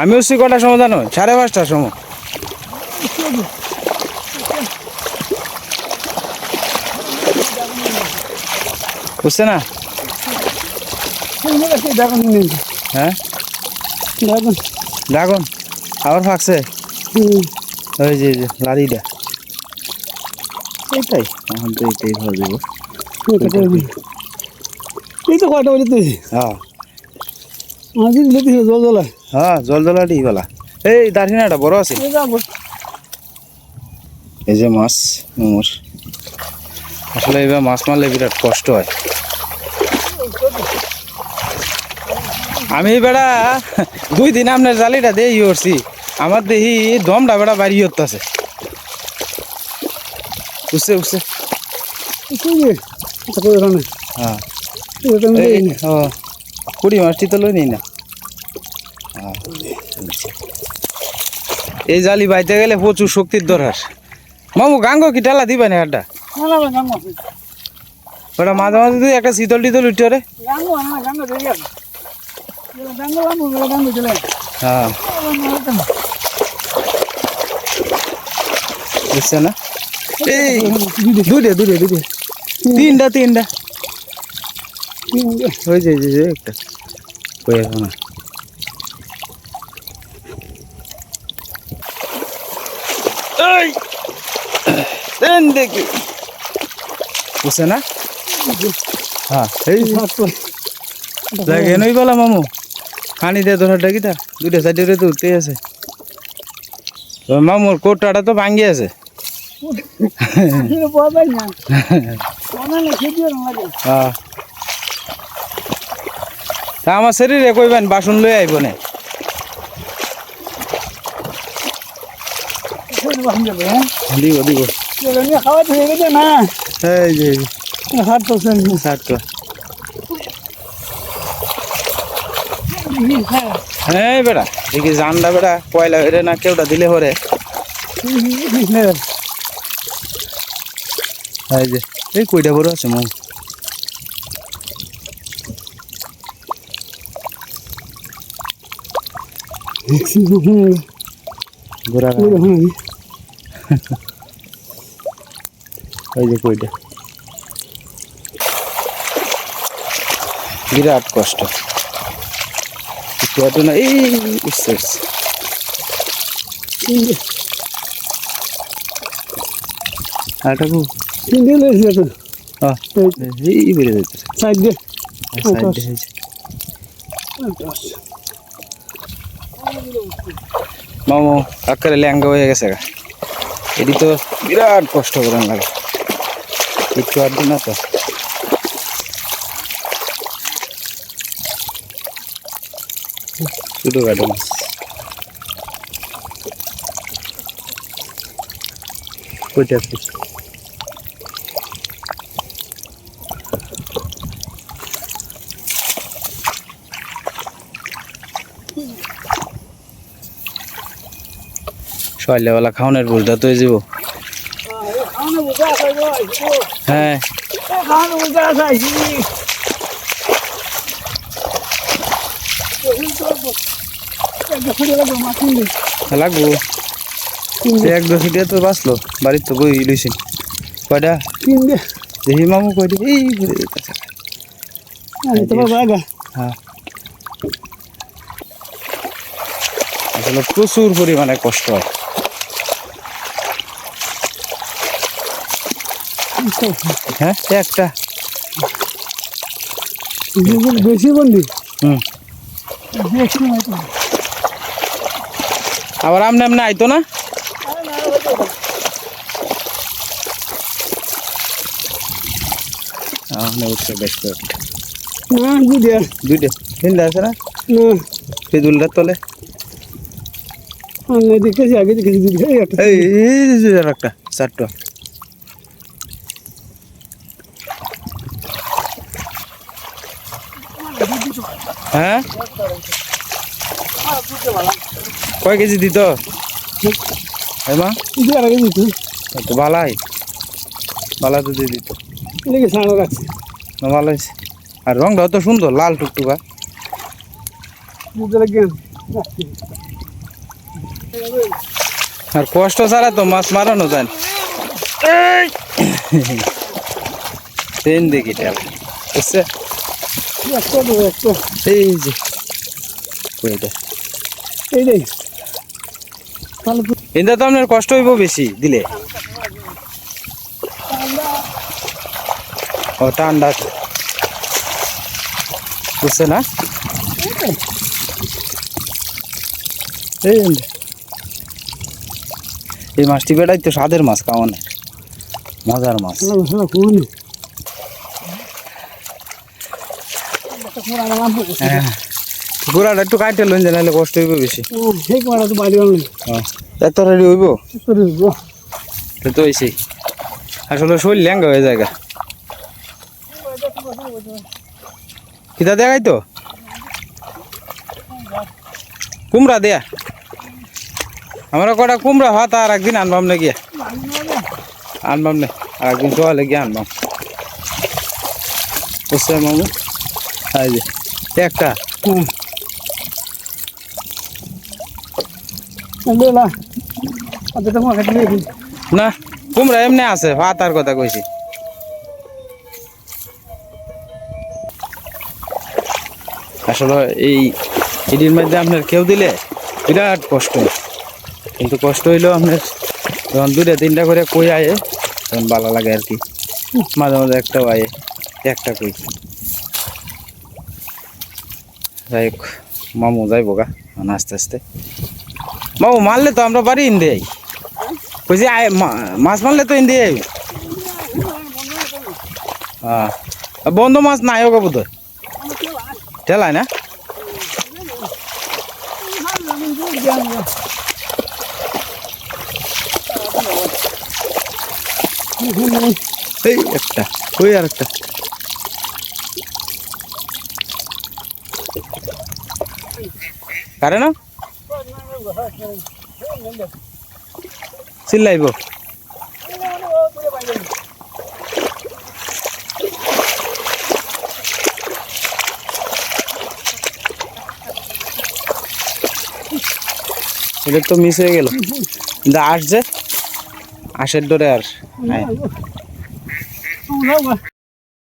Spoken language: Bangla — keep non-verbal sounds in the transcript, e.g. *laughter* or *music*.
আমি উঠছি কটার সময় জানো? সাড়ে পাঁচটার সময়। বুঝছে না? দেখুন হ্যাঁ? দেখুন ড্রাগন। আবার ফাঁকছে? ওই যে লারিটা এইটাই। এখন তো এইটাই ভালো দেবো। এই তো কয়টা বলি তুই হ্যাঁ। মাঝে দিলে জল জলা হ্যাঁ জল জলাটি বলা এই দার্জিনাটা বড় আছে। এই যে মাছ মোমোর আসলে এবার মাছ মারলে বিরাট কষ্ট হয়। আমি বেড়া দুই দিন আপনার জালিটা দিয়ে ই করছি। আমার দেখি দমটা বেড়া বাড়ি হতেছে উঠছে উঠছে। হ্যাঁ। কুড়ি মাছটি তো লই না। হ্যাঁ, এই জালি বাইতে গেলে প্রচুর শক্তির দরকার। মামু গাঙ্গ কি টালা দিবা না একটা ওটা মাঝে মাঝে তুই একটা শীতল টিতল উঠে রে। হ্যাঁ বুঝছে না? এই দুটে দুটে দুটে তিনটা তিনটা। ওই যে এই যে, এই যে একটা। ওই এখন? এই! দেন দেখি। বুঝছে না? হ্যাঁ এই লাগে নই বলা মামু। পানি দিয়ে ধরার ডাকি তা দুইটা সাইডে তো উঠতেই আছে? মামুর কোটাটা তো ভাঙ্গি আছে। *laughs* হ্যাঁ। আমার শরীরে কইবেন বাসন লই আইব না। দিব দিব। খাওয়া গেছে না এই যে। পার্সেন্ট বেড়া দেখি বেড়া পয়লা না কেউটা দিলে হরে। এই যে এই কইটা বড় আছে মামু ওই যে কইটা বিরাট কষ্ট একটু হাঁটো না এই উঠছে উঠছে আরেকটা গু সিঙ্গেল হয়েছে তো হ্যাঁ এই বেড়ে যাচ্ছে সাইড দিয়ে সাইডে হয়েছে মামু আকারে ল্যাঙ্গা হয়ে গেছে এটি তো বিরাট কষ্ট করেন লাগে একটু আর না তো। শুধু মাছ কইটা সকালবেলা খাওয়ানোর বুঝটা তো যাব। হ্যাঁ। লাগবো। এক তো বাঁচলো বাড়ির তো বই লইছি। কয়টা? দেখি মামু কয়টা। এই হ্যাঁ। আসলে প্রচুর পরিমাণে কষ্ট হয়। হ্যাঁ? একটা। বেশি বন্দি হুম। আবার আমনে আমনে আইতো না? আমনে উঠছে বেশ না বুঝি দুইটা? তিনটা আছে না? না। তলে? আমি দেখেছি আগে দেখেছি দুধ খাই একটা এই একটা চারটা। হ্যাঁ? কয় কেজি দিত? তো ভালাই ভালা তো দিয়ে দিত। ভালো হয়েছে। আর রংটা তো সুন্দর লাল টুকটুকা। আর কষ্ট ছাড়া তো মাছ মারানো যায়! তিন দিকে বুঝছে? এই যে। কইটা এই রে তাহলে এটা তো আপনার কষ্ট হইব বেশি দিলে। ও ঠান্ডা বুঝছে না? এই এই মাছটি বেটাই তো স্বাদের মাছ কামানের। মজার মাছ। গোড়াটা একটু কাটে কষ্ট হইব বেশি। হ্যাঁ। এত রেডি হইব? তো তো হইছে। আসলে শরীর ল্যাঙ্গা হয়ে যায়। কিতা দেখাই তো? কুমড়া দেয়া। আমরা কটা কুমড়া ভাত আর একদিন আনবাম না গিয়া। আনবাম না আর একদিন সকালে গিয়ে আনবাম। বুঝছে মামু। এই যে একটা লেলা আচ্ছা না কুমড়া এমনি আছে ভাত আর কথা কইছি। আসলে এই এটির মধ্যে আপনার কেউ দিলে বিরাট কষ্ট। কিন্তু কষ্ট হইলেও আপনার যখন দুইটা তিনটা করে কই আয়ে তখন ভালো লাগে আর কি। মাঝে মাঝে একটাও আয়ে একটা কই। যাই হোক মামু যাইব গা এখন আস্তে আস্তে। মামু, মারলে তো আমরা বাড়ি ইন আয়, মা- মাছ মারলে তো ইন দিয়ে হ্যাঁ বন্ধ মাছ নাই হোক বোধ ঠেলায় না? এই একটা, ওই আর একটা কারে না? চিল্লাইব। এটা তো মিস হয়ে গেল। কিন্তু আসছে আশের ডরে আর